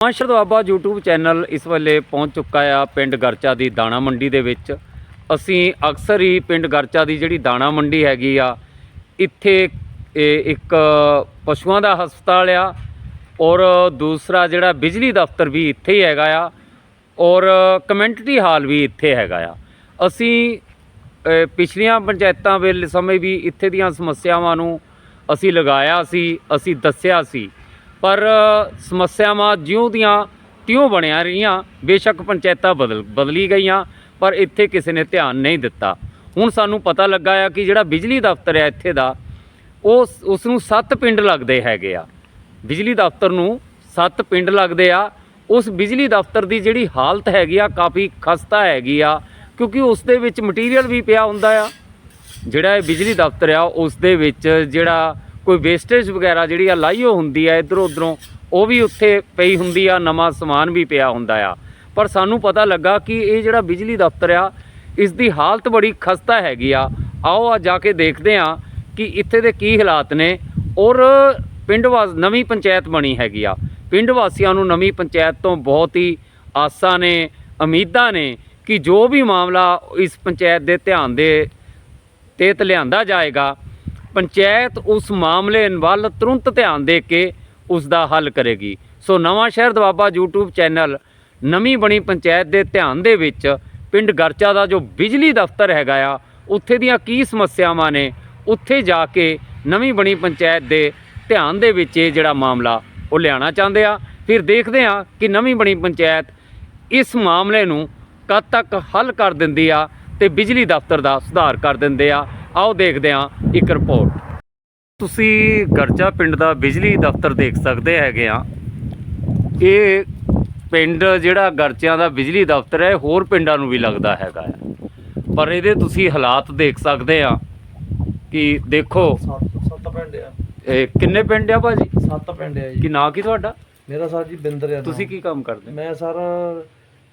ਮਾਸ਼ਰ Doaba YouTube channel ਇਸ ਵੇਲੇ ਪਹੁੰਚ ਚੁੱਕਾ ਆ ਪਿੰਡ ਗਰਚਾ ਦੀ ਦਾਣਾ ਮੰਡੀ ਦੇ ਵਿੱਚ। ਅਸੀਂ ਅਕਸਰ ਹੀ ਪਿੰਡ ਗਰਚਾ ਦੀ ਜਿਹੜੀ ਦਾਣਾ ਮੰਡੀ ਹੈਗੀ ਆ ਇੱਥੇ ਇਹ ਇੱਕ ਪਸ਼ੂਆਂ ਦਾ ਹਸਪਤਾਲ ਆ ਔਰ ਦੂਸਰਾ ਜਿਹੜਾ ਬਿਜਲੀ ਦਫ਼ਤਰ ਵੀ ਇੱਥੇ ਹੀ ਹੈਗਾ ਆ ਔਰ ਕਮਿਊਨਿਟੀ ਹਾਲ ਵੀ ਇੱਥੇ ਹੈਗਾ ਆ। ਅਸੀਂ ਅ, ਪਿਛਲੀਆਂ ਪੰਚਾਇਤਾਂ ਵੇਲੇ ਸਮੇਂ ਵੀ ਇੱਥੇ ਦੀਆਂ ਸਮੱਸਿਆਵਾਂ ਨੂੰ ਅਸੀਂ ਲਗਾਇਆ ਸੀ ਅਸੀਂ ਦੱਸਿਆ ਸੀ ਪਰ ਸਮੱਸਿਆਵਾਂ ਜਿਉਂ ਦੀਆਂ ਤਿਉਂ ਬਣਿਆ ਰਹੀਆਂ, ਬੇਸ਼ੱਕ ਪੰਚਾਇਤਾਂ ਬਦਲ, ਬਦਲੀ ਗਈਆਂ, ਪਰ ਇੱਥੇ ਕਿਸੇ ਨੇ ਧਿਆਨ ਨਹੀਂ ਦਿੱਤਾ। ਹੁਣ ਸਾਨੂੰ ਪਤਾ ਲੱਗਾ ਆ ਕਿ ਜਿਹੜਾ ਬਿਜਲੀ ਦਫ਼ਤਰ ਹੈ ਇੱਥੇ ਦਾ, ਉਹ ਉਸ ਨੂੰ 7 ਪਿੰਡ ਲੱਗਦੇ ਹੈਗੇ ਆ। ਬਿਜਲੀ ਦਫ਼ਤਰ ਨੂੰ 7 ਪਿੰਡ ਲੱਗਦੇ ਆ। ਉਸ ਬਿਜਲੀ ਦਫ਼ਤਰ ਦੀ ਜਿਹੜੀ ਹਾਲਤ ਹੈਗੀ ਆ, ਕਾਫੀ ਖਸਤਾ ਹੈਗੀ ਆ, ਕਿਉਂਕਿ ਉਸ ਦੇ ਵਿੱਚ ਮਟੀਰੀਅਲ ਵੀ ਪਿਆ ਹੁੰਦਾ ਆ। ਜਿਹੜਾ ਇਹ ਬਿਜਲੀ ਦਫ਼ਤਰ ਆ, ਉਸ ਦੇ ਵਿੱਚ ਜਿਹੜਾ ਕੋਈ ਵੇਸਟੇਜ ਵਗੈਰਾ ਜਿਹੜੀ ਆ ਲਾਈਓ ਹੁੰਦੀ ਆ ਇਧਰੋਂ ਉਧਰੋਂ, ਉਹ ਵੀ ਉੱਥੇ ਪਈ ਹੁੰਦੀ ਆ, ਨਵਾਂ ਸਮਾਨ ਵੀ ਪਿਆ ਹੁੰਦਾ ਆ। ਪਰ ਸਾਨੂੰ ਪਤਾ ਲੱਗਾ ਕਿ ਇਹ ਜਿਹੜਾ ਬਿਜਲੀ ਦਫ਼ਤਰ ਆ ਇਸ ਦੀ ਹਾਲਤ ਬੜੀ ਖਸਤਾ ਹੈਗੀ ਆ। ਆਓ ਆ ਜਾ ਕੇ ਦੇਖਦੇ ਆ ਕਿ ਇੱਥੇ ਦੇ ਕੀ ਹਾਲਾਤ ਨੇ। ਔਰ ਪਿੰਡ ਵਾਸ, ਨਵੀਂ ਪੰਚਾਇਤ ਬਣੀ ਹੈਗੀ ਆ। ਪਿੰਡ ਵਾਸੀਆਂ ਨੂੰ ਨਵੀਂ ਪੰਚਾਇਤ ਤੋਂ ਬਹੁਤ ਹੀ ਆਸਾਂ ਨੇ, ਉਮੀਦਾਂ ਨੇ ਕਿ ਜੋ ਵੀ ਮਾਮਲਾ ਇਸ ਪੰਚਾਇਤ ਦੇ ਧਿਆਨ ਦੇ ਤੇਤ ਲਿਆਂਦਾ ਜਾਏਗਾ ਪੰਚਾਇਤ ਉਸ ਮਾਮਲੇ ਵੱਲ ਤੁਰੰਤ ਧਿਆਨ ਦੇ ਕੇ ਉਸ ਦਾ ਹੱਲ ਕਰੇਗੀ। ਸੋ ਨਵਾਂ ਸ਼ਹਿਰ ਦਵਾਬਾ YouTube ਚੈਨਲ ਨਵੀਂ ਬਣੀ ਪੰਚਾਇਤ ਦੇ ਧਿਆਨ ਦੇ ਵਿੱਚ ਪਿੰਡ ਗਰਚਾ ਦਾ ਜੋ ਬਿਜਲੀ ਦਫ਼ਤਰ ਹੈਗਾ ਆ, ਉੱਥੇ ਦੀਆਂ ਕੀ ਸਮੱਸਿਆਵਾਂ ਨੇ, ਉੱਥੇ ਜਾ ਕੇ ਨਵੀਂ ਬਣੀ ਪੰਚਾਇਤ ਦੇ ਧਿਆਨ ਦੇ ਵਿੱਚ ਇਹ ਜਿਹੜਾ ਮਾਮਲਾ ਉਹ ਲਿਆਉਣਾ ਚਾਹੁੰਦੇ ਆ। ਫਿਰ ਦੇਖਦੇ ਆ ਕਿ ਨਵੀਂ ਬਣੀ ਪੰਚਾਇਤ ਇਸ ਮਾਮਲੇ ਨੂੰ ਕਦ ਤੱਕ ਹੱਲ ਕਰ ਦਿੰਦੀ ਆ ਤੇ ਬਿਜਲੀ ਦਫ਼ਤਰ ਦਾ ਸੁਧਾਰ ਕਰ ਦਿੰਦੇ ਆ। ਆਓ ਦੇਖਦੇ ਆ ਇੱਕ ਰਿਪੋਰਟ ਤੁਸੀਂ ਗਰਜਾ ਪਿੰਡ ਦਾ ਬਿਜਲੀ ਦਫ਼ਤਰ ਦੇਖ ਸਕਦੇ ਹੈਗੇ ਆ ਇਹ ਪਿੰਡ ਜਿਹੜਾ ਗਰਚਿਆਂ ਦਾ ਬਿਜਲੀ ਦਫ਼ਤਰ ਹੈ ਹੋਰ ਪਿੰਡਾਂ ਨੂੰ ਵੀ ਲੱਗਦਾ ਹੈਗਾ ਪਰ ਇਹਦੇ ਤੁਸੀਂ ਹਾਲਾਤ ਦੇਖ ਸਕਦੇ ਆ ਕਿ ਦੇਖੋ ਸੱਤ ਪਿੰਡ ਆ। ਇਹ ਕਿੰਨੇ ਪਿੰਡ ਆ ਭਾਜੀ? ਸੱਤ ਪਿੰਡ ਆ ਕੀ ਜੀ ਨਾਂ ਕੀ ਤੁਹਾਡਾ? ਮੇਰਾ ਸਰ ਜੀ ਬਿੰਦਰ ਆ। ਤੁਸੀਂ ਕੀ ਕੰਮ ਕਰਦੇ? ਮੈਂ ਸਰ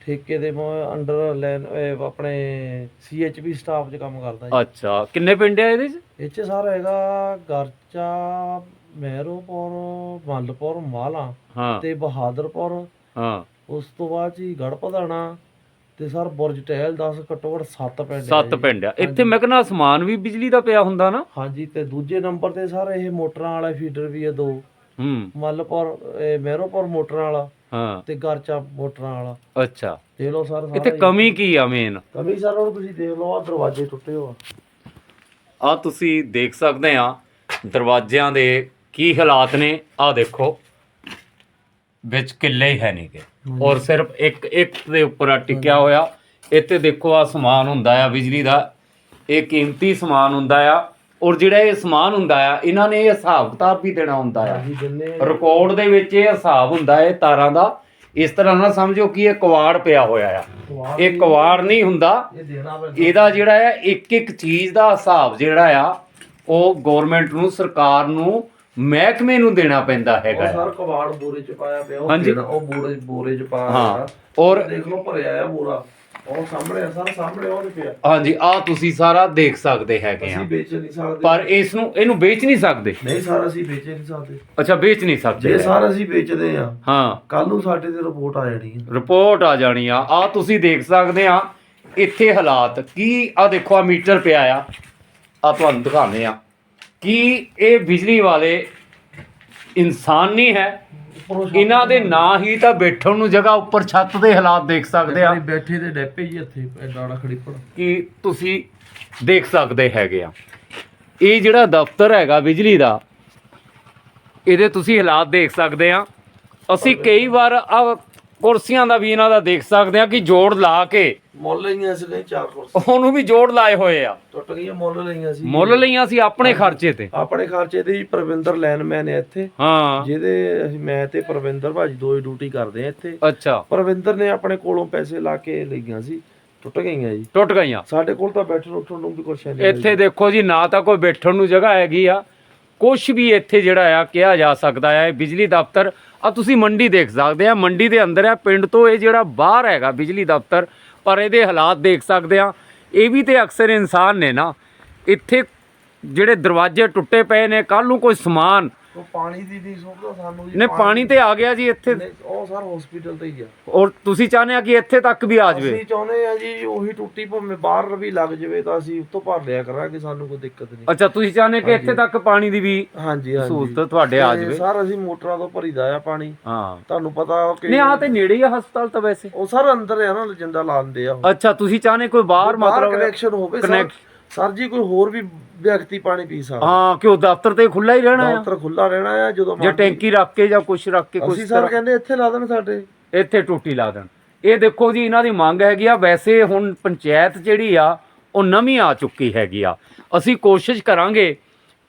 ਠੇਕੇ ਦੇ ਅੰਡਰ ਲੈਨ ਆਪਣੇ ਸੀਐਚਪੀ ਸਟਾਫ 'ਚ ਕੰਮ ਕਰਦਾ ਜੀ। ਅੱਛਾ ਕਿੰਨੇ ਪਿੰਡ ਆ ਇਹਦੇ ਚ? ਇਹ 'ਚ ਸਰ ਹੈਗਾ ਗਰਚਾ ਮਹਿਰੋਪੁਰ ਮੱਲਪੁਰ ਮਾਲਾ ਹਾਂ। ਤੇ ਬਹਾਦਰਪੁਰ। ਹਾਂ। ਉਸ ਤੋਂ ਬਾਅਦ ਜੀ ਗੜਪਧਾਣਾ ਤੇ ਸਰ ਬੁਰਜ ਟਹਿਲ 10 ਘੱਟੋ ਘੱਟ 7 ਪਿੰਡ ਆ ਸੱਤ। ਪਿੰਡ ਆ। ਇੱਥੇ ਮੈਂ ਕਹਿੰਦਾ ਸਮਾਨ ਵੀ ਬਿਜਲੀ ਦਾ ਪਿਆ ਹੁੰਦਾ ਨਾ। ਹਾਂਜੀ ਤੇ ਦੂਜੇ ਨੰਬਰ ਤੇ ਸਰ ਇਹ ਮੋਟਰਾਂ ਵਾਲਾ ਫੀਡਰ ਵੀ ਹੈ ਦੋ। ਹੂੰ। ਮੱਲਪੁਰ ਇਹ ਮਹਿਰੋਪੁਰ ਮੋਟਰਾਂ ਵਾਲਾ। ਹਾਂ। ਤੇ ਗਰਚਾ ਮੋਟਰਾਂ ਵਾਲਾ। ਅੱਛਾ। ਦੇਖ ਲਓ ਸਰ ਇੱਥੇ ਕਮੀ ਕੀ ਆ ਮੇਨ ਕਮੀ ਸਰ ਹੁਣ ਤੁਸੀਂ ਦੇਖ ਲਓ ਆ ਦਰਵਾਜ਼ੇ ਟੁੱਟੇ ਹੋ ਆ। ਤੁਸੀਂ ਦੇਖ ਸਕਦੇ ਆ ਦਰਵਾਜ਼ਿਆਂ ਦੇ ਕੀ ਹਾਲਾਤ ਨੇ ਆ ਦੇਖੋ। ਵਿੱਚ ਕਿੱਲੇ ਹੀ ਹੈ ਨਹੀਂਗੇ ਔਰ ਸਿਰਫ ਇੱਕ ਇੱਕ ਦੇ ਉੱਪਰ ਆ ਟਿਕਿਆ ਹੋਇਆ। ਇੱਥੇ ਦੇਖੋ ਆ ਸਮਾਨ ਹੁੰਦਾ ਆ ਬਿਜਲੀ ਦਾ। ਇਹ ਕੀਮਤੀ ਸਮਾਨ ਹੁੰਦਾ ਆ। ਔਰ ਜਿਹੜਾ ਇਹ ਸਮਾਨ ਹੁੰਦਾ ਆ ਇਹਨਾਂ ਨੇ ਇਹ ਹਿਸਾਬ ਕਿਤਾਬ ਵੀ ਦੇਣਾ ਹੁੰਦਾ ਆ। ਰਿਕਾਰਡ ਦੇ ਵਿੱਚ ਇਹ ਹਿਸਾਬ ਹੁੰਦਾ ਹੈ ਤਾਰਾਂ ਦਾ। ਇਸ ਤਰ੍ਹਾਂ ਨਾ ਸਮਝੋ ਕਿ ਇਹ ਕਵਾੜ ਪਿਆ ਹੋਇਆ ਆ। ਇਹ ਕਵਾੜ ਨਹੀਂ ਹੁੰਦਾ। ਇਹਦਾ ਜਿਹੜਾ ਹੈ ਇੱਕ ਇੱਕ ਚੀਜ਼ ਦਾ ਹਿਸਾਬ ਜਿਹੜਾ ਆ ਉਹ ਗਵਰਨਮੈਂਟ ਨੂੰ ਸਰਕਾਰ ਨੂੰ ਮਹਿਕਮੇ ਨੂੰ ਦੇਣਾ ਪੈਂਦਾ ਹੈਗਾ। ਸਰ ਕਵਾੜ ਬੋਰੇ ਚ ਪਾਇਆ ਪਿਆ ਉਹ ਬੋਰੇ ਬੋਰੇ ਚ ਪਾਇਆ ਹਾਂ। ਔਰ ਦੇਖ ਲਓ ਭਰਿਆ ਆ ਬੋਰਾ। ਉਹ ਸਾਹਮਣੇ ਆ ਸਰ ਸਾਹਮਣੇ ਉਹ ਨਹੀਂ ਪਿਆ। ਹਾਂਜੀ ਆ ਤੁਸੀਂ ਸਾਰਾ ਦੇਖ ਸਕਦੇ ਹੈਗੇ ਅਸੀਂ ਆ ਵੇਚ ਨਹੀਂ ਸਕਦੇ। ਪਰ ਇਸ ਨੂੰ ਇਹਨੂੰ ਵੇਚ ਨਹੀਂ ਸਕਦੇ? ਨਹੀਂ ਸਰ ਅਸੀਂ ਵੇਚ ਨਹੀਂ ਸਕਦੇ। ਅੱਛਾ ਵੇਚ ਨਹੀਂ ਜੇ ਸਕਦੇ ਸਰ ਅਸੀਂ ਵੇਚਦੇ ਆ ਹਾਂ। ਕੱਲ ਨੂੰ ਸਾਡੇ ਤੇ ਰਿਪੋਰਟ ਆ ਜਾਣੀ ਹੈ। ਰਿਪੋਰਟ ਆ ਜਾਣੀ ਆ। ਆ ਤੁਸੀਂ ਦੇਖ ਸਕਦੇ ਆ ਇੱਥੇ ਹਾਲਾਤ। ਕੀ ਆ ਦੇਖੋ ਆ ਮੀਟਰ ਪਿਆ ਆ। ਆ ਤੁਹਾਨੂੰ ਦਿਖਾਉਂਦੇ ਆ। ਕੀ ਇਹ ਬਿਜਲੀ ਵਾਲੇ ਇਨਸਾਨ ਨਹੀਂ ਹੈ। ਇਹਨਾਂ ਦੇ ਨਾਂ ਹੀ ਤਾਂ ਬੈਠਣ ਨੂੰ ਜਗ੍ਹਾ ਉੱਪਰ ਛੱਤ ਦੇ ਹਾਲਾਤ ਦੇਖ ਸਕਦੇ ਆ। ਬੈਠੇ ਤੇ ਡੈਪੇ ਜੀ ਇੱਥੇ ਡਾੜਾ ਖੜੀਪੜ ਕਿ ਤੁਸੀਂ ਦੇਖ ਸਕਦੇ ਹੈਗੇ ਆ। ਇਹ ਜਿਹੜਾ ਦਫ਼ਤਰ ਹੈਗਾ ਬਿਜਲੀ ਦਾ ਇਹਦੇ ਤੁਸੀਂ ਹਾਲਾਤ ਦੇਖ ਸਕਦੇ ਆ। ਅਸੀਂ ਕਈ ਵਾਰ ਆ ਕੁਰਸੀਆਂ ਦਾ ਵੀ ਇਹਨਾਂ ਦਾ ਦੇਖ ਸਕਦੇ ਆ ਕਿ ਜੋੜ ਲਾ ਕੇ ਮੁੱਲ ਲਈਆਂ ਸੀ ਕਈ ਚਾਰ ਕੁਰਸੀ ਉਹਨੂੰ ਵੀ ਜੋੜ ਲਾਏ ਹੋਏ ਆ। ਟੁੱਟ ਗਈਆਂ ਮੁੱਲ ਲਈਆਂ ਸੀ। ਮੁੱਲ ਲਈਆਂ ਸੀ ਆਪਣੇ ਖਰਚੇ ਤੇ। ਆਪਣੇ ਖਰਚੇ ਤੇ ਜੀ ਪ੍ਰਵਿੰਦਰ ਲੈਨਮੈਨ ਹੈ ਇੱਥੇ। ਹਾਂ। ਜਿਹਦੇ ਅਸੀਂ ਮੈਂ ਤੇ ਪ੍ਰਵਿੰਦਰ ਭਾਜੀ ਦੋ ਹੀ ਡਿਊਟੀ ਕਰਦੇ ਆ ਇੱਥੇ। ਅੱਛਾ। ਪ੍ਰਵਿੰਦਰ ਨੇ ਆਪਣੇ ਕੋਲੋਂ ਪੈਸੇ ਲਾ ਕੇ ਲਈਆਂ ਸੀ। ਟੁੱਟ ਗਈਆਂ ਜੀ। ਟੁੱਟ ਗਈਆਂ। ਸਾਡੇ ਕੋਲ ਤਾਂ ਬੈਠਣ ਉੱਠਣ ਨੂੰ ਵੀ ਕੁਛ ਹੈ ਨਹੀਂ ਇੱਥੇ ਦੇਖੋ ਜੀ ਨਾ ਤਾਂ ਕੋਈ ਬੈਠਣ ਨੂੰ ਜਗ੍ਹਾ ਹੈਗੀ ਆ। ਕੁਝ ਵੀ ਇੱਥੇ ਜਿਹੜਾ ਆ ਕਿਹਾ ਜਾ ਸਕਦਾ ਆ ਇਹ ਬਿਜਲੀ ਦਫ਼ਤਰ। ਆ ਤੁਸੀਂ ਮੰਡੀ ਦੇਖ ਸਕਦੇ ਆ ਮੰਡੀ ਦੇ ਅੰਦਰ ਆ ਪਿੰਡ ਤੋਂ ਇਹ ਜਿਹੜਾ ਬਾਹਰ ਹੈਗਾ ਬਿਜਲੀ ਦਫ਼ਤਰ ਪਰ ਇਹਦੇ ਹਾਲਾਤ ਦੇਖ ਸਕਦੇ ਆ ਇਹ ਵੀ ਤੇ ਅਕਸਰ ਇਨਸਾਨ ਨੇ ਨਾ, ਇੱਥੇ ਜਿਹੜੇ ਦਰਵਾਜ਼ੇ ਟੁੱਟੇ ਪਏ ਨੇ ਕੱਲ ਨੂੰ ਕੋਈ ਸਮਾਨ ਉਹ ਪਾਣੀ ਦੀ ਨਹੀਂ ਸੁਣਦਾ ਸਾਨੂੰ ਜੀ ਨੇ ਪਾਣੀ ਤੇ ਆ ਗਿਆ ਜੀ ਇੱਥੇ। ਨਹੀਂ, ਉਹ ਸਰ ਹਸਪੀਟਲ ਤੇ ਹੀ ਆ। ਔਰ ਤੁਸੀਂ ਚਾਹੁੰਦੇ ਆ ਕਿ ਇੱਥੇ ਤੱਕ ਵੀ ਆ ਜਾਵੇ? ਅਸੀਂ ਚਾਹੁੰਦੇ ਆ ਜੀ ਉਹੀ ਟੁੱਟੀ ਭਾਵੇਂ ਬਾਹਰ ਵੀ ਲੱਗ ਜਾਵੇ ਤਾਂ ਅਸੀਂ ਉੱਤੋਂ ਭਰ ਲਿਆ ਕਰਾਂਗੇ ਸਾਨੂੰ ਕੋਈ ਦਿੱਕਤ ਨਹੀਂ। ਅੱਛਾ ਤੁਸੀਂ ਚਾਹੁੰਦੇ ਕਿ ਇੱਥੇ ਤੱਕ ਪਾਣੀ ਦੀ ਵੀ ਹਾਂਜੀ ਹਾਂਜੀ। ਸਹੂਲਤ ਤੁਹਾਡੇ ਆ ਤੇ ਜਾਵੇ? ਸਰ ਅਸੀਂ ਮੋਟਰਾਂ ਤੋਂ ਭਰੀਦਾ ਆ ਪਾਣੀ। ਹਾਂ। ਤੁਹਾਨੂੰ ਪਤਾ ਕਿ ਨਹੀਂ ਆ ਤੇ ਨੇੜੇ ਹੀ ਆ ਹਸਪਤਾਲ ਤਾਂ ਵੈਸੇ। ਉਹ ਸਰ ਅੰਦਰ ਆ ਨਾ ਲਜੰਦਾ ਲਾਉਂਦੇ ਆ ਉਹ। ਅੱਛਾ ਤੁਸੀਂ ਚਾਹੁੰਦੇ ਕੋਈ ਬਾਹਰ ਮਤਲਬ ਕਨੈਕਸ਼ਨ ਹੋਵੇ ਸਰ। ਸਰ ਜੀ ਕੋਈ ਹੋਰ ਵੀ ਵਿਅਕਤੀ ਪਾਣੀ ਪੀ ਸਕਦਾ? ਹਾਂ ਕਿ ਉਹ ਦਫ਼ਤਰ ਤੇ ਖੁੱਲਾ ਹੀ ਰਹਿਣਾ ਆ? ਦਫ਼ਤਰ ਖੁੱਲਾ ਰਹਿਣਾ ਆ ਜਦੋਂ ਜੇ ਮਰਜ਼ੀ- ਟੈਂਕੀ ਰੱਖ ਕੇ ਜਾਂ ਕੁਝ ਰੱਖ ਕੇ ਅਸੀਂ ਸਰ ਕਹਿੰਦੇ ਇੱਥੇ ਲਾ ਦੇਣ ਸਾਡੇ। ਇੱਥੇ ਟੂਟੀ ਲਾ ਦੇਣ। ਇਹ ਦੇਖੋ ਜੀ ਇਹਨਾਂ ਦੀ ਮੰਗ ਹੈਗੀ ਆ। ਵੈਸੇ ਹੁਣ ਪੰਚਾਇਤ ਜਿਹੜੀ ਆ ਉਹ ਨਵੀਂ ਆ ਚੁੱਕੀ ਹੈਗੀ ਆ। ਅਸੀਂ ਕੋਸ਼ਿਸ਼ ਕਰਾਂਗੇ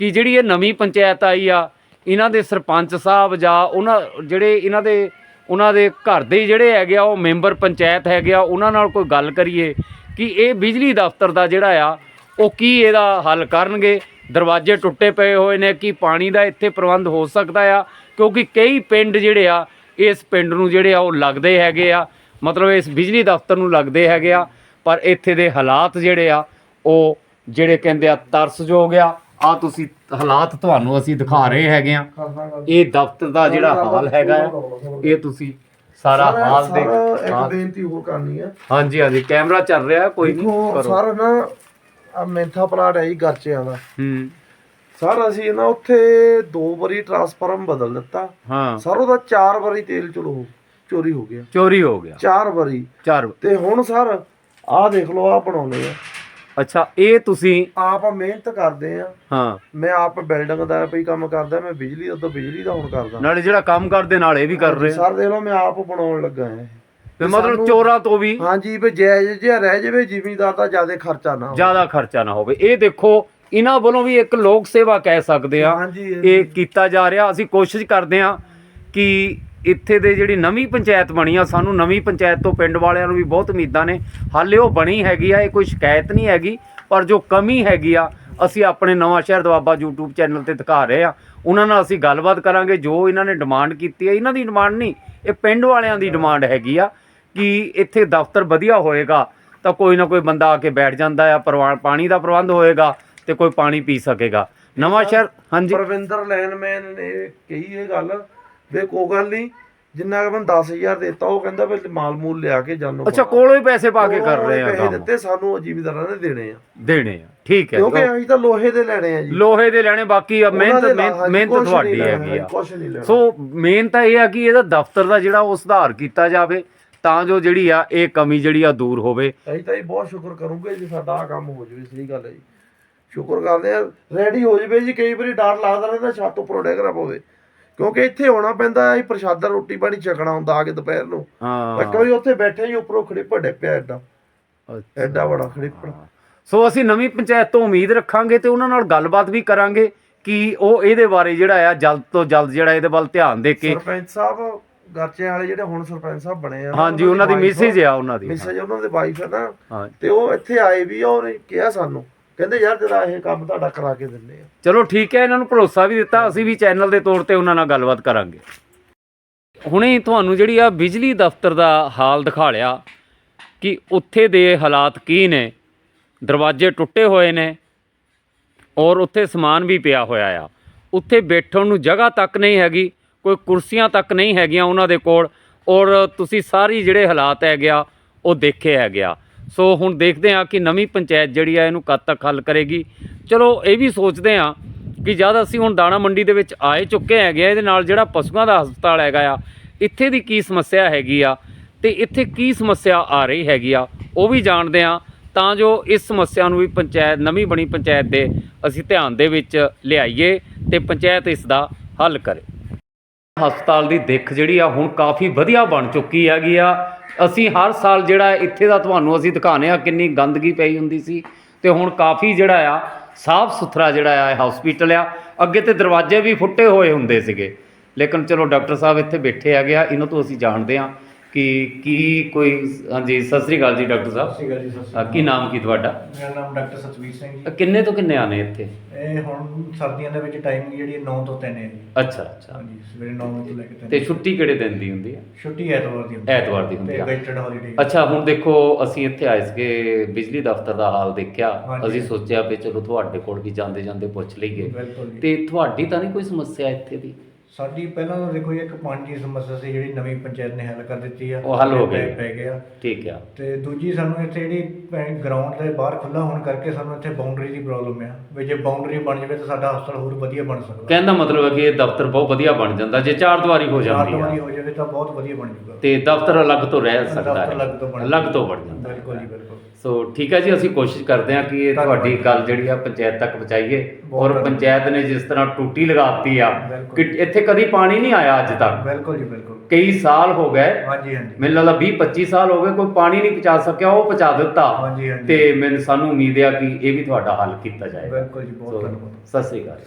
ਕਿ ਜਿਹੜੀ ਇਹ ਨਵੀਂ ਪੰਚਾਇਤ ਆਈ ਆ ਇਹਨਾਂ ਦੇ ਸਰਪੰਚ ਸਾਹਿਬ ਜਾਂ ਉਹਨਾਂ ਜਿਹੜੇ ਇਹਨਾਂ ਦੇ ਉਹਨਾਂ ਦੇ ਘਰ ਦੇ ਜਿਹੜੇ ਹੈਗੇ ਆ ਉਹ ਮੈਂਬਰ ਪੰਚਾਇਤ ਹੈਗੇ ਆ ਉਹਨਾਂ ਨਾਲ ਕੋਈ ਗੱਲ ਕਰੀਏ ਕਿ ਇਹ ਬਿਜਲੀ ਦਫ਼ਤਰ ਦਾ ਜਿਹੜਾ ਆ ਉਹ ਕੀ ਇਹਦਾ ਹੱਲ ਕਰਨਗੇ? ਦਰਵਾਜ਼ੇ ਟੁੱਟੇ ਪਏ ਹੋਏ ਨੇ ਕਿ ਪਾਣੀ ਦਾ ਇੱਥੇ ਪ੍ਰਬੰਧ ਹੋ ਸਕਦਾ ਆ? ਕਿਉਂਕਿ ਕਈ ਪਿੰਡ ਜਿਹੜੇ ਆ ਇਸ ਪਿੰਡ ਨੂੰ ਜਿਹੜੇ ਆ ਉਹ ਲੱਗਦੇ ਹੈਗੇ ਆ। ਮਤਲਬ ਇਸ ਬਿਜਲੀ ਦਫ਼ਤਰ ਨੂੰ ਲੱਗਦੇ ਹੈਗੇ ਆ। ਪਰ ਇੱਥੇ ਦੇ ਹਾਲਾਤ ਜਿਹੜੇ ਆ ਉਹ ਜਿਹੜੇ ਕਹਿੰਦੇ ਆ ਤਰਸਯੋਗ ਆ। ਆ ਤੁਸੀਂ ਹਾਲਾਤ ਤੁਹਾਨੂੰ ਅਸੀਂ ਦਿਖਾ ਰਹੇ ਹੈਗੇ ਆ। ਇਹ ਦਫ਼ਤਰ ਦਾ ਜਿਹੜਾ ਹਾਲ ਹੈਗਾ ਆ ਇਹ ਤੁਸੀਂ ਸਾਰਾ ਹਾਲ ਦੇਖ ਇੱਕ। ਬੇਨਤੀ ਹੋਰ ਕਰਨੀ ਹੈ ਹਾਂਜੀ ਹਾਂਜੀ ਕੈਮਰਾ ਚੱਲ ਰਿਹਾ ਕੋਈ ਨਹੀਂ ਕਰੋ। ਸਰ ਨਾ ਆ ਮੈਂਥਾ ਪਲਾਟ ਹੈ ਜੀ ਗਰਚਿਆਂ ਦਾ। ਹੂੰ। ਸਰ ਅਸੀਂ ਨਾ ਉੱਥੇ ਦੋ ਵਾਰੀ ਟਰਾਂਸਫਾਰਮ ਬਦਲ ਦਿੱਤਾ। ਹਾਂ। ਸਰ ਉਹਦਾ ਚਾਰ ਵਾਰੀ ਤੇਲ ਚਲੋ ਚੋਰੀ ਹੋ ਗਿਆ। ਚੋਰੀ ਹੋ ਗਿਆ। ਚਾਰ ਵਾਰੀ। ਚਾਰ ਤੇ ਹੁਣ ਸਰ ਆਹ ਦੇਖ ਲਓ ਆਹ ਬਣਾਉਣੇ ਆ। ਅੱਛਾ ਇਹ ਤੁਸੀਂ ਆਪ ਮਿਹਨਤ ਕਰਦੇ ਆ। ਹਾਂ। ਮੈਂ ਆਪ ਬਿਲਡਿੰਗ ਦਾ ਵੀ ਕੰਮ ਕਰਦਾ ਮੈਂ ਬਿਜਲੀ ਦਾ ਬਿਜਲੀ ਦਾ ਹੁਣ ਕਰਦਾ। ਨਾਲੇ ਜਿਹੜਾ ਕੰਮ ਕਰਦੇ ਨਾਲ ਇਹ ਵੀ ਕਰ ਰਹੇ ਆ। ਸਰ ਦੇਖ ਲਓ ਮੈਂ ਆਪ ਬਣਾਉਣ ਲੱਗਾ ਹਾਂ। ਤੇ ਮਤਲਬ ਚੋਰਾਂ ਤੋਂ ਵੀ ਹਾਂਜੀ ਵੀ ਜਾਇਜ਼ ਜਿਹਾ ਰਹਿ ਜਾਵੇ ਜ਼ਿਮੀਦਾਰ ਦਾ ਜ਼ਿਆਦਾ ਖਰਚਾ ਨਾ ਹੋਵੇ। ਜ਼ਿਆਦਾ ਖਰਚਾ ਨਾ ਹੋਵੇ। ਇਹ ਦੇਖੋ ਇਹਨਾਂ ਵੱਲੋਂ ਵੀ ਇੱਕ ਲੋਕ ਸੇਵਾ ਕਹਿ ਸਕਦੇ ਆ ਹਾਂਜੀ ਇਹ- ਇਹ ਕੀਤਾ ਜਾ ਰਿਹਾ। ਅਸੀਂ ਕੋਸ਼ਿਸ਼ ਕਰਦੇ ਆ ਕਿ ਇੱਥੇ ਦੇ ਜਿਹੜੀ ਨਵੀਂ ਪੰਚਾਇਤ ਬਣੀ ਆ ਸਾਨੂੰ ਨਵੀਂ ਪੰਚਾਇਤ ਤੋਂ ਪਿੰਡ ਵਾਲਿਆਂ ਨੂੰ ਵੀ ਬਹੁਤ ਉਮੀਦਾਂ ਨੇ। ਹਾਲੇ ਉਹ ਬਣੀ ਹੈਗੀ ਆ ਇਹ ਕੋਈ ਸ਼ਿਕਾਇਤ ਨਹੀਂ ਹੈਗੀ ਪਰ ਜੋ ਕਮੀ ਹੈਗੀ ਆ ਅਸੀਂ ਆਪਣੇ ਨਵਾਂ ਸ਼ਹਿਰ ਦਵਾਬਾ YouTube ਚੈਨਲ ਤੇ ਦਿਖਾ ਰਹੇ ਆ। ਉਹਨਾਂ ਨਾਲ ਅਸੀਂ ਗੱਲਬਾਤ ਕਰਾਂਗੇ ਜੋ ਇਹਨਾਂ ਨੇ ਡਿਮਾਂਡ ਕੀਤੀ ਹੈ। ਇਹਨਾਂ ਦੀ ਡਿਮਾਂਡ ਨਹੀਂ ਇਹ ਪਿੰਡ ਵਾਲਿਆਂ ਦੀ ਡਿਮਾਂਡ ਹੈਗੀ ਆ। ਕਿ ਇੱਥੇ ਦਫ਼ਤਰ ਵਧੀਆ ਹੋਏਗਾ ਤਾਂ ਕੋਈ ਨਾ ਕੋਈ ਬੰਦਾ ਆ ਕੇ ਬੈਠ ਜਾਂਦਾ ਆ ਪ੍ਰਵਾ- ਪਾਣੀ ਦਾ ਪ੍ਰਬੰਧ ਹੋਏਗਾ ਤੇ ਕੋਈ ਪਾਣੀ ਪੀ ਸਕੇਗਾ। ਨਵਾਂ ਸ਼ਹਿਰ ਹਾਂਜੀ। ਪਰਵਿੰਦਰ ਲੈਨਮੈਨ ਨੇ ਕਹੀ ਇਹ ਗੱਲ ਵੇ ਕੋਈ ਗੱਲ ਨਹੀਂ ਜਿੰਨਾ ਕਿ ਮੈਂ 10000 ਦਿੱਤਾ ਉਹ ਕਹਿੰਦਾ ਵੀ ਮਾਲ ਮੂਲ ਲਿਆ ਕੇ ਜਾਨੋ ਅੱਛਾ ਕੋਲੋਂ ਹੀ ਪੈਸੇ ਪਾ ਕੇ ਕਰ ਰਹੇ ਆ ਪੈਸੇ ਕੰਮ। ਦਿੱਤੇ ਸਾਨੂੰ ਜ਼ਿਮੀਦਾਰਾਂ ਨੇ ਦੇਣੇ ਆ। ਦੇਣੇ ਆ ਠੀਕ ਹੈ। ਕਿਉਂਕਿ ਅਸੀਂ ਤਾਂ ਲੋਹੇ ਦੇ ਲੈਣੇ ਆ ਜੀ। ਲੋਹੇ ਦੇ ਲੈਣੇ ਬਾਕੀ ਮਿਹਨਤ ਮਿਹਨਤ ਤੁਹਾਡੀ ਹੈਗੀ ਆ। ਸੋ ਮੇਨ ਤਾਂ ਇਹ ਆ ਕਿ ਇਹਦਾ ਦਫ਼ਤਰ ਦਾ ਜਿਹੜਾ ਉਹ ਸੁਧਾਰ ਕੀਤਾ ਜਾਵੇ। ਤਾਂ ਜੋ ਜਿਹੜੀ ਆ ਇਹ ਕਮੀ ਜਿਹੜੀ ਆ ਦੂਰ ਹੋਵੇ। ਅਸੀਂ ਤਾਂ ਜੀ ਬਹੁਤ ਸ਼ੁਕਰ ਕਰੂੰਗੇ ਜੀ ਸਾਡਾ ਆਹ ਕੰਮ ਹੋ ਜਾਵੇ ਸਹੀ ਗੱਲ ਹੈ ਜੀ। ਸ਼ੁਕਰ ਕਰਦੇ ਆ ਰੈਡੀ ਹੋ ਜਾਵੇ ਜੀ ਕਈ ਵਾਰੀ ਡਰ ਲੱਗਦਾ ਰਹਿੰਦਾ ਛੱਤ ਉੱਪਰੋਂ ਡਿੱਗ ਨਾ ਪਵੇ। ਕਿਉਂਕਿ ਇੱਥੇ ਆਉਣਾ ਪੈਂਦਾ ਹੈ ਪ੍ਰਸ਼ਾਦਾ ਰੋਟੀ ਪਾਣੀ ਛਕਣਾ ਹੁੰਦਾ ਆ ਕੇ ਦੁਪਹਿਰ ਨੂੰ। ਇੱਕ ਹਾਂ ਵਾਰੀ ਉੱਥੇ ਬੈਠੇ ਜੀ ਉੱਪਰੋਂ ਖੜਿੱਪੜ ਡਿੱਪਿਆ ਐਡਾ ਐਡਾ ਬੜਾ ਖੜਿੱਪੜ ਸੋ ਅਸੀਂ ਨਵੀਂ ਪੰਚਾਇਤ ਤੋਂ ਉਮੀਦ ਰੱਖਾਂਗੇ ਤੇ ਉਹਨਾਂ ਨਾਲ ਗੱਲਬਾਤ ਵੀ ਕਰਾਂਗੇ ਕਿ ਉਹ ਇਹਦੇ ਬਾਰੇ ਜਿਹੜਾ ਆ ਜਲਦ ਤੋਂ ਜਲਦ ਜਿਹੜਾ ਇਹਦੇ ਵੱਲ ਧਿਆਨ ਦੇ ਕੇ ਸਰਪੰਚ ਸਾਹਿਬ ਗਰਚੇ ਵਾਲੇ ਜਿਹੜੇ ਹੁਣ ਸਰਪੰਚ ਸਾਹਿਬ ਬਣੇ ਆ ਹਾਂਜੀ ਉਹਨਾਂ ਦੀ ਮੈਸੇਜ ਆ। ਉਹਨਾਂ ਦੀ ਮੈਸੇਜ ਉਹਨਾਂ ਦੇ ਵਾਈਫ ਹੈ ਨਾ। ਤੇ ਉਹ ਇੱਥੇ ਆਏ ਵੀ ਆ ਉਹਨੇ ਕਿਹਾ ਸਾਨੂੰ ਕਹਿੰਦੇ ਯਾਰ ਤੇਰਾ ਇਹ ਕੰਮ ਤੁਹਾਡਾ ਕਰਾ ਕੇ ਦਿੰਦੇ ਆ। ਚਲੋ ਠੀਕ ਹੈ ਇਹਨਾਂ ਨੂੰ ਭਰੋਸਾ ਵੀ ਦਿੱਤਾ ਅਸੀਂ ਵੀ ਚੈਨਲ ਦੇ ਤੌਰ ਤੇ ਉਹਨਾਂ ਨਾਲ ਗੱਲਬਾਤ ਕਰਾਂਗੇ। ਹੁਣੇ ਤੁਹਾਨੂੰ ਜਿਹੜੀ ਆ ਬਿਜਲੀ ਦਫ਼ਤਰ ਦਾ ਹਾਲ ਦਿਖਾ ਲਿਆ ਕਿ ਉੱਥੇ ਦੇ ਹਾਲਾਤ ਕੀ ਨੇ ਦਰਵਾਜ਼ੇ ਟੁੱਟੇ ਹੋਏ ਨੇ ਔਰ ਉੱਥੇ ਸਮਾਨ ਵੀ ਪਿਆ ਹੋਇਆ ਆ। ਉੱਥੇ ਬੈਠਣ ਨੂੰ ਜਗ੍ਹਾ ਤੱਕ ਨਹੀਂ ਹੈਗੀ ਕੋਈ ਕੁਰਸੀਆਂ ਤੱਕ ਨਹੀਂ ਹੈਗੀਆਂ ਉਹਨਾਂ ਦੇ ਕੋਲ ਔਰ ਤੁਸੀਂ ਸਾਰੀ ਜਿਹੜੇ ਹਾਲਾਤ ਹੈਗੇ ਆ, ਉਹ ਦੇਖੇ ਹੈਗੇ ਆ। ਸੋ ਹੁਣ ਦੇਖਦੇ ਹਾਂ ਕਿ ਨਵੀਂ ਪੰਚਾਇਤ ਜਿਹੜੀ ਆ, ਇਹਨੂੰ ਕਦ ਤੱਕ ਹੱਲ ਕਰੇਗੀ। ਚਲੋ ਇਹ ਵੀ ਸੋਚਦੇ ਹਾਂ ਕਿ ਜਦ ਅਸੀਂ ਹੁਣ ਦਾਣਾ ਮੰਡੀ ਦੇ ਵਿੱਚ ਆਏ ਚੁੱਕੇ ਹੈਗੇ ਆ, ਇਹਦੇ ਨਾਲ ਜਿਹੜਾ ਪਸ਼ੂਆਂ ਦਾ ਹਸਪਤਾਲ ਹੈਗਾ ਆ, ਇੱਥੇ ਦੀ ਕੀ ਸਮੱਸਿਆ ਹੈਗੀ ਆ ਤੇ ਇੱਥੇ ਕੀ ਸਮੱਸਿਆ ਆ ਰਹੀ ਹੈਗੀ ਆ, ਉਹ ਵੀ ਜਾਣਦੇ ਆ ਤਾਂ ਜੋ ਇਸ ਸਮੱਸਿਆ ਨੂੰ ਵੀ ਪੰਚਾਇਤ, ਨਵੀਂ ਬਣੀ ਪੰਚਾਇਤ ਦੇ ਅਸੀਂ ਧਿਆਨ ਦੇ ਵਿੱਚ ਲਿਆਈਏ ਤੇ ਪੰਚਾਇਤ ਇਸ ਦਾ ਹੱਲ ਕਰੇ। ਹਸਪਤਾਲ ਦੀ ਦਿੱਖ ਜਿਹੜੀ ਆ ਹੁਣ ਕਾਫੀ ਵਧੀਆ ਬਣ ਚੁੱਕੀ ਹੈਗੀ ਆ। ਅਸੀਂ ਹਰ ਸਾਲ ਜਿਹੜਾ ਇੱਥੇ ਦਾ ਤੁਹਾਨੂੰ ਅਸੀਂ ਦਿਖਾਉਂਦੇ ਆ ਕਿੰਨੀ ਗੰਦਗੀ ਪਈ ਹੁੰਦੀ ਸੀ ਤੇ ਹੁਣ ਕਾਫੀ ਜਿਹੜਾ ਆ, ਸਾਫ਼ ਸੁਥਰਾ ਜਿਹੜਾ ਆ ਇਹ ਹਸਪੀਟਲ ਆ। ਅੱਗੇ ਤੇ ਦਰਵਾਜ਼ੇ ਵੀ ਫੁੱਟੇ ਹੋਏ ਹੁੰਦੇ ਸੀਗੇ। ਲੇਕਿਨ ਚਲੋ ਡਾਕਟਰ ਸਾਹਿਬ ਇੱਥੇ ਬੈਠੇ ਹੈਗੇ ਆ, ਇਹਨਾਂ ਤੋਂ ਅਸੀਂ ਜਾਣਦੇ ਆ ਕਿ ਕੀ ਕੋਈ ਹਾਂਜੀ ਸਤਿ ਸ੍ਰੀ ਅਕਾਲ ਜੀ ਡਾਕਟਰ ਸਾਹਿਬ। ਸਤਿ ਸ਼੍ਰੀ ਅਕਾਲ ਜੀ ਸਤਿ ਸ਼੍ਰੀ ਅ, ਅਕਾਲ। ਕੀ ਨਾਮ ਕੀ ਤੁਹਾਡਾ? ਮੇਰਾ ਨਾਮ ਡਾਕਟਰ ਸਤਵੀਰ ਸਿੰਘ ਜੀ। ਕਿੰਨੇ ਤੋਂ ਕਿੰਨੇ ਆਨੇ ਇੱਥੇ? ਇਹ ਹੁਣ ਸਰਦੀਆਂ ਦੇ ਵਿੱਚ ਟਾਈਮਿੰਗ ਜਿਹੜੀ 9 ਤੋਂ 3 ਹੈ ਜੀ। ਅੱਛਾ ਅੱਛਾ। ਹਾਂਜੀ ਸਵੇਰੇ 9 ਵਜੇ ਤੋਂ ਲੈ ਕੇ 3 ਤੇ ਛੁੱਟੀ ਕਿਹੜੇ ਦਿਨ ਦੀ ਹੁੰਦੀ ਹੈ? ਛੁੱਟੀ ਐਤਵਾਰ ਦੀ ਹੁੰਦੀ ਹੈ। ਐਤਵਾਰ ਦੀ ਹੁੰਦੀ ਤੇ ਆ। ਹੌਲੀਡੇ ਅੱਛਾ ਹੁਣ ਦੇਖੋ ਅਸੀਂ ਇੱਥੇ ਆਏ ਸੀਗੇ ਬਿਜਲੀ ਦਫ਼ਤਰ ਦਾ ਹਾਲ ਦੇਖਿਆ। ਹਾਂਜੀ। ਅਸੀਂ ਸੋਚਿਆ ਵੀ ਚਲੋ ਤੁਹਾਡੇ ਕੋਲ ਵੀ ਜਾਂਦੇ ਜਾਂਦੇ ਪੁੱਛ ਲਈਏ। ਬਿਲਕੁਲ ਜੀ। ਤੇ ਤੁਹਾਡੀ ਤਾਂ ਨਹੀਂ ਕੋਈ ਸਮੱਸਿਆ ਇੱਥੇ ਦੀ? ਸਾਡੀ ਪਹਿਲਾਂ ਤਾਂ ਦੇਖੋ ਜੀ ਇੱਕ ਪਾਣੀ ਦੀ ਸਮੱਸਿਆ ਸੀ ਜਿਹੜੀ ਨਵੀਂ ਪੰਚਾਇਤ ਨੇ ਹੱਲ ਕਰ ਦਿੱਤੀ ਆ ਉਹ ਹੱਲ ਹੋ ਗਈ। ਪੈ ਗਿਆ। ਠੀਕ ਆ। ਤੇ ਦੂਜੀ ਸਾਨੂੰ ਇੱਥੇ ਜਿਹੜੀ ਗਰਾਊਂਡ ਦੇ ਬਾਹਰ ਖੁੱਲਾ ਹੋਣ ਕਰਕੇ ਸਾਨੂੰ ਇੱਥੇ ਬਾਉਂਡਰੀ ਦੀ ਪ੍ਰੋਬਲਮ ਆ ਵੀ ਜੇ ਬਾਉਂਡਰੀ ਬਣ ਜਾਵੇ ਤਾਂ ਸਾਡਾ ਹਸਪਤਾਲ ਹੋਰ ਵਧੀਆ ਬਣ ਸਕਦਾ। ਕਹਿਣ ਦਾ ਮਤਲਬ ਹੈ ਕਿ ਇਹ ਦਫ਼ਤਰ ਬਹੁਤ ਵਧੀਆ ਬਣ ਜਾਂਦਾ। ਜੇ ਚਾਰ ਦੀਵਾਰੀ ਹੋ ਚਾਰ ਜਾਂਦੀ ਦੀਵਾਰੀ ਆ ਹੋ ਜਾਵੇ ਤਾਂ ਬਹੁਤ ਵਧੀਆ ਬਣ ਜਾਊਗਾ ਤੇ ਦਫ਼ਤਰ ਅਲੱਗ ਤੋਂ ਰਹਿ ਸਕਦਾ ਦਫ਼ਤਰ ਹੈ। ਅਲੱਗ ਤੋਂ ਬਣ ਅਲੱਗ ਤੋਂ ਬਣ ਜਾਂਦਾ ਬਿਲਕੁਲ ਜੀ ਹੈ। ਬਿਲਕੁਲ। ਸੋ ਠੀਕ ਹੈ ਜੀ ਅਸੀਂ ਕੋਸ਼ਿਸ਼ ਕਰਦੇ ਹਾਂ ਕਿ ਇਹ ਤੁਹਾਡੀ। ਗੱਲ ਜਿਹੜੀ ਆ ਪੰਚਾਇਤ ਤੱਕ ਪਹੁੰਚਾਈਏ। ਔਰ। ਪੰਚਾਇਤ ਨੇ ਜਿਸ ਤਰ੍ਹਾਂ ਟੂਟੀ ਲਗਾਤੀ ਆ। ਕਿ ਇੱਥੇ ਕਦੀ ਪਾਣੀ ਨਹੀਂ ਆਇਆ ਅੱਜ ਤੱਕ। ਬਿਲਕੁਲ ਜੀ ਬਿਲਕੁਲ। ਕਈ ਸਾਲ ਹੋ ਗਏ। ਹਾਂਜੀ ਹਾਂਜੀ। ਮੈਨੂੰ ਲੱਗਦਾ 20 25 ਸਾਲ ਹੋ ਗਏ ਕੋਈ ਪਾਣੀ ਨਹੀਂ ਪਹੁੰਚਾ ਸਕਿਆ ਉਹ ਪਹੁੰਚਾ ਦਿੱਤਾ। ਹਾਂਜੀ ਹਾਂਜੀ। ਤੇ ਮੈਨੂੰ ਸਾਨੂੰ ਉਮੀਦ ਹੈ ਕਿ ਇਹ ਵੀ ਤੁਹਾਡਾ ਹੱਲ ਕੀਤਾ ਜਾਏਗਾ। ਬਿਲਕੁਲ ਜੀ ਬਹੁਤ ਧੰਨਵਾਦ। ਸਤਿ ਸ੍ਰੀ ਅਕਾਲ।